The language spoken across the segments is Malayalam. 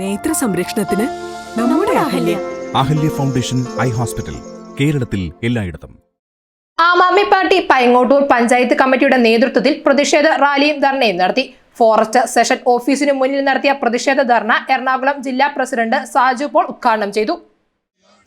നേത്ര സംരക്ഷണത്തിന് നമ്മുടെ Ahalya. Ahalya foundation eye hospital കേരളത്തിൽ എല്ലായിടത്തും. ആം ആദ്മി പാർട്ടി പൈങ്ങോട്ടൂർ പഞ്ചായത്ത് കമ്മിറ്റിയുടെ നേതൃത്വത്തിൽ പ്രതിഷേധ റാലിയും ധർണയും നടത്തി. ഫോറസ്റ്റ് സെഷൻ ഓഫീസിന് മുന്നിൽ നടത്തിയ പ്രതിഷേധ ധർണ എറണാകുളം ജില്ലാ പ്രസിഡന്റ് സാജു പോൾ ഉദ്ഘാടനം ചെയ്തു.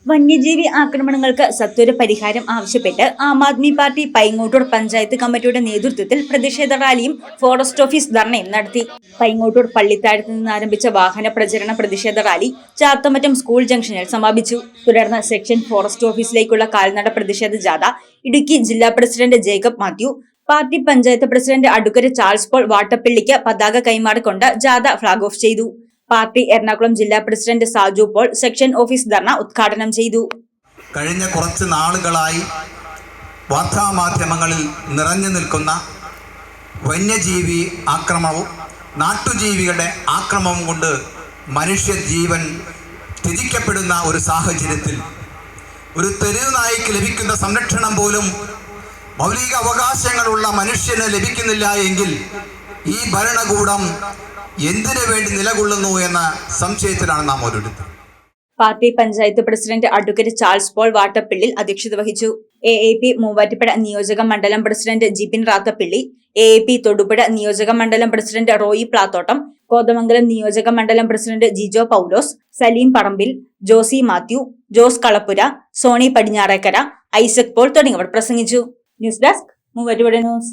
വന്യജീവി ആക്രമണങ്ങൾക്ക് സത്വര പരിഹാരം ആവശ്യപ്പെട്ട് ആം ആദ്മി പാർട്ടി പൈങ്ങോട്ടൂർ പഞ്ചായത്ത് കമ്മിറ്റിയുടെ നേതൃത്വത്തിൽ പ്രതിഷേധ റാലിയും ഫോറസ്റ്റ് ഓഫീസ് ധർണയും നടത്തി. പൈങ്ങോട്ടൂർ പള്ളിത്താഴത്ത് നിന്ന് ആരംഭിച്ച വാഹന പ്രചരണ പ്രതിഷേധ റാലി ചാത്തമറ്റം സ്കൂൾ ജംഗ്ഷനിൽ സമാപിച്ചു. തുടർന്ന് സെക്ഷൻ ഫോറസ്റ്റ് ഓഫീസിലേക്കുള്ള കാൽനട പ്രതിഷേധ ജാഥ ഇടുക്കി ജില്ലാ president Jacob Mathew party panchayat president Adukkara Charles Paul വാട്ടപ്പള്ളിക്ക് പതാക കൈമാറിക്കൊണ്ട് ജാഥ ഫ്ളാഗ് ഓഫ് ചെയ്തു. പാർട്ടി എറണാകുളം ജില്ലാ president Saju Paul section office dharna ഉദ്ഘാടനം ചെയ്തു. കഴിഞ്ഞ കുറച്ച് നാളുകളായി വാർത്താമാധ്യമങ്ങളിൽ നിറഞ്ഞു നിൽക്കുന്ന വന്യജീവി ആക്രമണവും നാട്ടുജീവികളുടെ ആക്രമവും കൊണ്ട് മനുഷ്യജീവൻ ത്യജിക്കപ്പെടുന്ന ഒരു സാഹചര്യത്തിൽ ഒരു തെരുവ് നായിക്ക് ലഭിക്കുന്ന സംരക്ഷണം പോലും മൗലിക അവകാശങ്ങളുള്ള മനുഷ്യന് ലഭിക്കുന്നില്ല എങ്കിൽ ഈ ഭരണകൂടം എന്തിനു വേണ്ടി നിലകൊള്ളുന്നു എന്ന സംശയത്തിലാണ് നാം ഓരോരുത്തർ party panchayat president advocate Charles Paul വാട്ടപ്പിള്ളിൽ അധ്യക്ഷത വഹിച്ചു. എ എ പി മൂവാറ്റുപുഴ നിയോജക മണ്ഡലം president Jibin Rathappilly A A P Thodupuzha നിയോജക മണ്ഡലം പ്രസിഡന്റ് റോയി പ്ലാത്തോട്ടം കോതമംഗലം നിയോജക മണ്ഡലം president Jijo Paulose Saleem Parambil Josy Mathew Jose Kalappura Sony Padinjarekkara Isaac Paul തുടങ്ങിയവർ പ്രസംഗിച്ചു. News desk Muvattupuzha news.